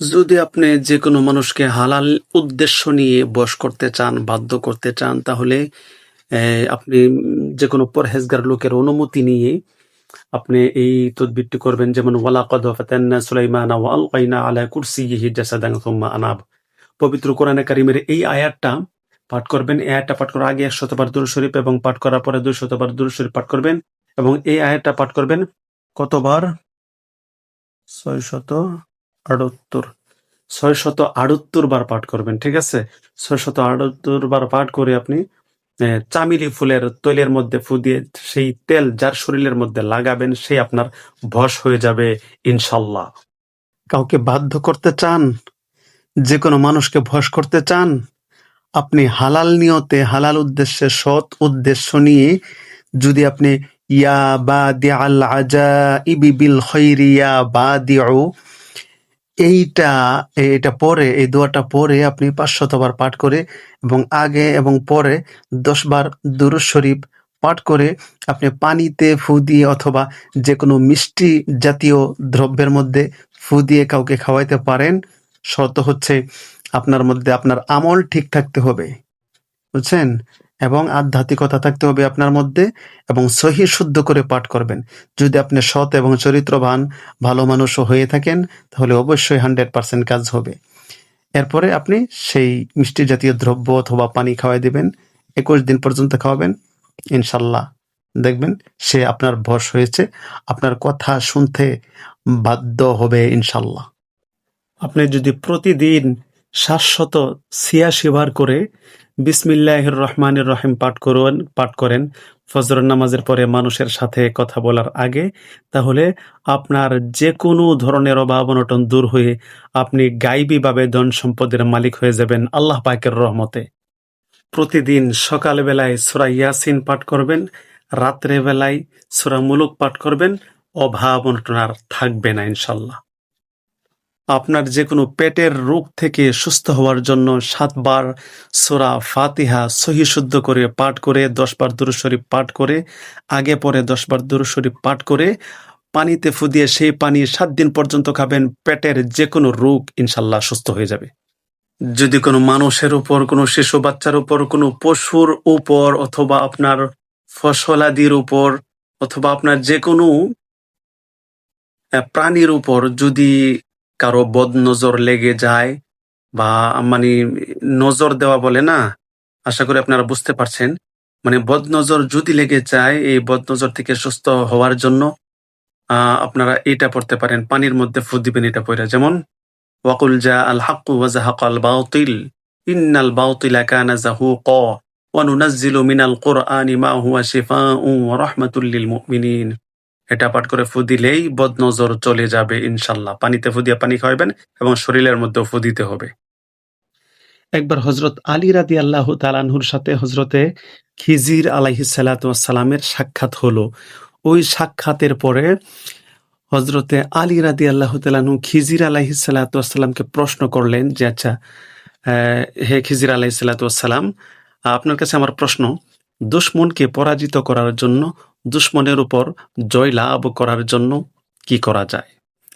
যদি আপনি যে কোনো মানুষকে হালাল উদ্দেশ্য নিয়ে বশ করতে চান, বাধ্য করতে চান তাহলে আপনি যে কোনো পরহেজগার লোকের অনুমতি নিয়ে আপনি এই তদবিরটি করবেন যেমন ওয়ালাকাদ ফাতান্না সুলাইমানা আলা কুরসিয়িহি জাসাদান সুম্মা আনাব। পবিত্র কোরআনে কারিমের এই আয়াতটা পাঠ করবেন। এই আয়াতটা পাঠ করার আগে ১০০ বার দুরূদ শরীফ এবং পাঠ করার পরে ২০০ বার দুরূদ শরীফ পাঠ করবেন এবং এই আয়াতটা পাঠ করবেন কতবার? ৬৭৮ ৬৭৮ বার পাঠ করবেন। ঠিক আছে? ৬৭৮ বার পাঠ করে আপনি চামেলি ফুলের তৈলের মধ্যে ফু দিয়ে সেই তেল যার শরীরের মধ্যে লাগাবেন সে আপনার বশ হয়ে যাবে, ইনশাল্লাহ। কাউকে বাধ্য করতে চান? যে কোনো মানুষকে বশ করতে চান? আপনি হালাল নিয়তে, হালাল উদ্দেশ্যে, সৎ উদ্দেশ্য নিয়ে যদি আপনি, ইয়া বাদিআল আজাইবি বিল খৈরি ইয়া বাদিউ এইটা এটা পরে, এই দোয়াটা পরে আপনি ৫০০ বার পাঠ করে এবং আগে এবং পরে ১০ বার দুরূদ শরীফ পাঠ করে আপনি পানিতে ফু দিয়ে অথবা যেকোনো মিষ্টি জাতীয় দ্রব্যের মধ্যে ফু দিয়ে কাউকে খাওয়াইতে পারেন। শর্ত হচ্ছে আপনার মধ্যে আপনার আমল ঠিক থাকতে হবে। বুঝছেন? এবং আধ্যাত্মিকতা থাকতে হবে আপনার মধ্যে এবং সহি শুদ্ধ করে পাঠ করবেন। যদি আপনি সৎ এবং চরিত্রবান, ভালো মানুষও হয়ে থাকেন, তাহলে অবশ্যই 100% কাজ হবে। এরপরে আপনি সেই মিষ্টি জাতীয় দ্রব্য অথবা পানি খাওয়াই দিবেন। ২১ দিন পর্যন্ত খাওয়াবেন। ইনশাল্লাহ দেখবেন সে আপনার বশ হয়েছে। আপনার কথা শুনতে বাধ্য হবে ইনশাল্লাহ। আপনি যদি প্রতিদিন ৭৮৬ বার করে বিসমিল্লাহির রহমানির রহিম পাঠ করুন পাঠ করেন ফজরের নামাজের পরে মানুষের সাথে কথা বলার আগে তাহলে আপনার যেকোনো ধরনের অভাব-অনটন দূর হয়ে আপনি গায়বীভাবে ধন সম্পদের মালিক হয়ে যাবেন আল্লাহ পাকের রহমতে। প্রতিদিন সকাল বেলায় সূরা ইয়াসিন পাঠ করবেন, রাত্রে বেলায় সূরা মুলুক পাঠ করবেন, অভাব-অনটন আর থাকবে না ইনশাল্লাহ। আপনার যেকোনো পেটের রোগ থেকে সুস্থ হওয়ার জন্য ৭ বার সূরা ফাতিহা সহিহ শুদ্ধ করে পাঠ করে ১০ বার দুরূদ শরীফ পাঠ করে আগে পরে ১০ বার দুরূদ শরীফ পাঠ করে পানিতে ফু দিয়ে সেই পানি সাত দিন পর্যন্ত খাবেন। পেটের যে কোনো রোগ ইনশাল্লাহ সুস্থ হয়ে যাবে। যদি কোনো মানুষের উপর, কোনো শিশু বাচ্চার উপর, কোনো পশুর উপর অথবা আপনার ফসলাদির উপর অথবা আপনার যেকোনো অ্যা প্রাণীর উপর যদি কারও বদ নজর লেগে যায় বা মানে নজর দেওয়া বলে না? আশা করি আপনারা বুঝতে পারছেন। মানে বদনজর যদি লেগে যায়, এই বদনজর থেকে সুস্থ হওয়ার জন্য আপনারা এটা পড়তে পারেন। পানির মধ্যে ফু দিবেন এটা পইড়া। যেমন, ওয়াকুল জাআল হাক্কু ওয়া যাহাকাল বাতিল, ইন্নাল বাতিলা কানা যাহুকা, ওয়া নুনাজ্জিলু মিনাল কুরআনি মা হুয়া ওয়া রাহমাতুল লিল মুমিনিন। এটা পাঠ করে ফু দিলেই বদনজর চলে যাবে, ইনশাল্লাহ। পানিতে ফু দিয়ে পানি খাওয়াবেন এবং শরীরের মধ্যেও ফু দিতে হবে। একবার হযরত আলী রাদিয়াল্লাহু তাআলা আনহুর সাথে হযরতে খিজির আলাইহিস সালাতু ওয়াস সালামের সাক্ষাৎ হলো। ওই সাক্ষাতের পরে হজরতে আলী রাদিয়াল্লাহু তাআলা আনহু খিজির আলাইহিস সালাতু ওয়াস সালামকে প্রশ্ন করলেন যে আচ্ছা হে খিজির আলাইহিস সালাতু ওয়াস সালাম, আপনার কাছে আমার প্রশ্ন, দুশমনকে পরাজিত করার জন্য দুশমনের উপর জয়লাভ করার জন্য কি করা যায়?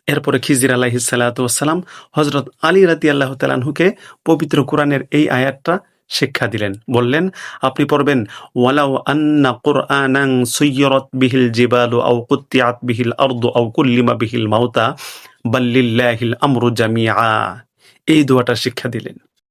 এরপরে খিজির ওয়াস সালাম হযরত আলী রাদিয়াল্লাহু তাআলা আনহুকে পবিত্র কোরআনের এই আয়াতটা শিক্ষা দিলেন। বললেন, আপনি পড়বেন, ওয়ালাউ আন্না কুরআনান সুয়্যিরাত বিহিল জিবালু আও কুত্তিআত বিহিল আর্দু আও কুল্লিমা বিহিল মাউতা বাল্লিল্লাহিল আমরু জামিআ। এই দোয়াটা শিক্ষা দিলেন।